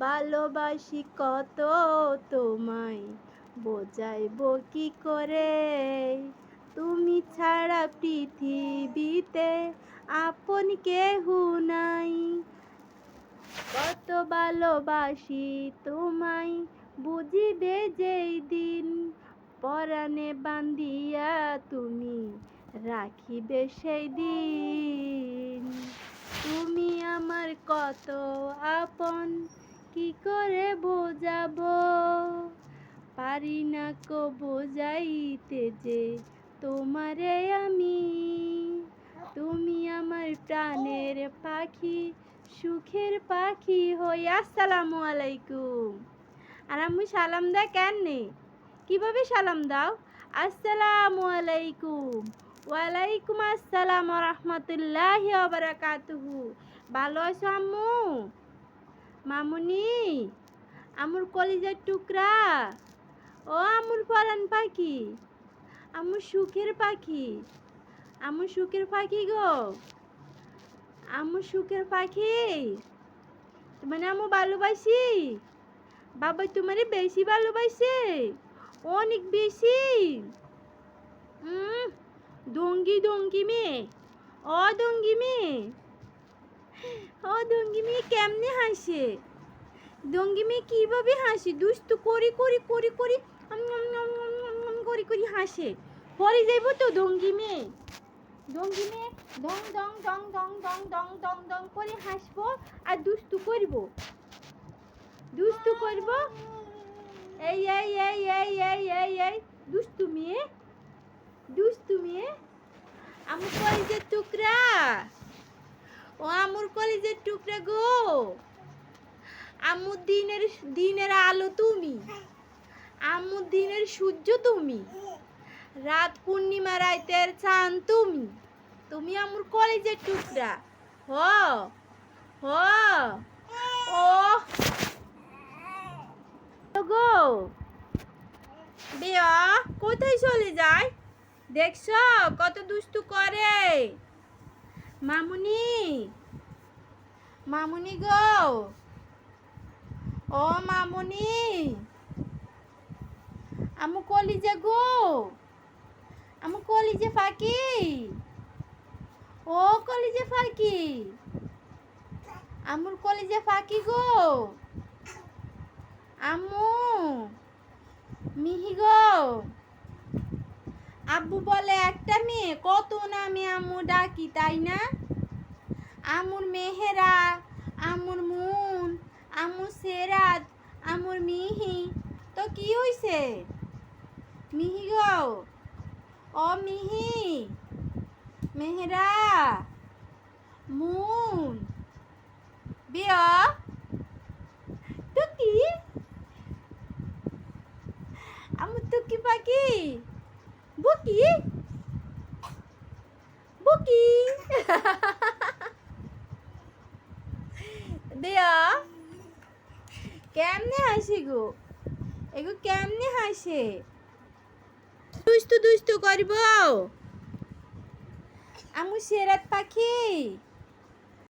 ভালোবাসি কত তোমায়। বোঝাইব কি করে? তুমি ছাড়া পৃথিবীতে আপন কেহু নাই। কত ভালোবাসি তোমায়, বুঝিবে যেই দিন পরাণে বান্দিয়া তুমি রাখিবে সেই দিন। তুমি আমার কত আপন কি করে বোঝাবো? পারি না কো বোঝাইতে যে তোমারে আমি। তুমি আমার প্রাণের পাখি, সুখের পাখি হই আসসালামু আলাইকুম। আর আমি সালাম দা কেন নেই কীভাবে সালাম দাও? আসসালামু আলাইকুম। ওয়ালাইকুম আসসালাম রহমতুল্লাহ বারাকাতুহু। ভালো আছো আম্মু? মামুনি, আমুর কলিজার টুকরা। ও আমুর পরান পাখি, আমুর সুখের পাখি, আমুর সুখের পাখি গো। আমুর সুখের পাখি মানে আমু ভালোবাসি? বাবা তোমারে বেশি ভালোবাসে, অনেক বেশি। দঙ্গি দঙ্গি মেয়ে ও দঙ্গি মেয়ে। ও দঙ্গি মেয়ে কেমনে হাসে? দঙ্গি মেয়ে কীভাবে হাসে? দুস্তু করি করি করি করি আম, আম, আম, আম, আম, আম করি করি হাসে। পরে যাইব তো দঙ্গি মেয়ে। দঙ্গি মেয়ে দং দং দং দং দং দং দং দং করে হাসবো আর দুস্তু করব। দুস্তু করব? এই এই এই এই এই এই এই দুস্তু মেয়ে। দুস্তু মেয়ে। আমুর কলিজের টুকরা। ও আমুর কলিজের টুকরা গো। আমুর দিনের দিনের আলো তুমি। আমুর দিনের সূর্য তুমি। রাত পূর্ণিমা রাইতের চান তুমি। তুমি আমুর কলেজের টুকরা। হ হ। ও গো। বেয়া, কোথায় চলে যায়? দেখছ, কত দুষ্টু করে। মামুনি। মামুনি গো। ও মামুনি। আমু কলিজা গো। আমু কলিজে ফাঁকি। ও কলিজে ফাঁকি। আমুর কলিজে ফাঁকি গো। আম্মু মিহি গো। আব্বু বলে, একটা মেয়ে, কত নামে আম্মু ডাকি, তাই না? আমুর মেহেরা আমুর মুন আমুর সেরাত আমুর মিহি, তো কি হইছে? মিহি গো ও মিহি মেহেরা মুন বিয়া টুকি আমার টুকি পাখি বুকি বুকি দেয়া কেমনে হাসে গো এগো কেমনে হাসে দুষ্টু দুষ্টু করব। আমু সেরাত পাখি।